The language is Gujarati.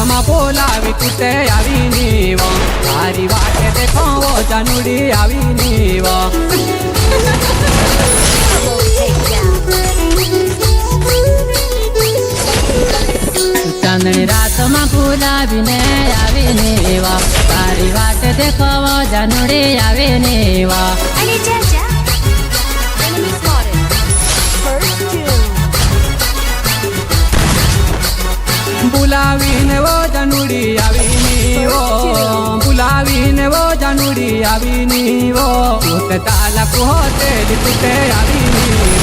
રાતમાં બોલાવી તું તે આવી નીવ. તારી વાટે દેખો ઓ જાનુડી આવી નીવ. ચાંદણી રાતમાં ગુલાબીને આવીને એવા તારી વાટ દેખાવો, જનુડી આવીને એવા બોલાવીને વો જનુડી આવીની વો બોલાવીને વો જનુડી આવીની વો તાલા કોતે તું તે આવી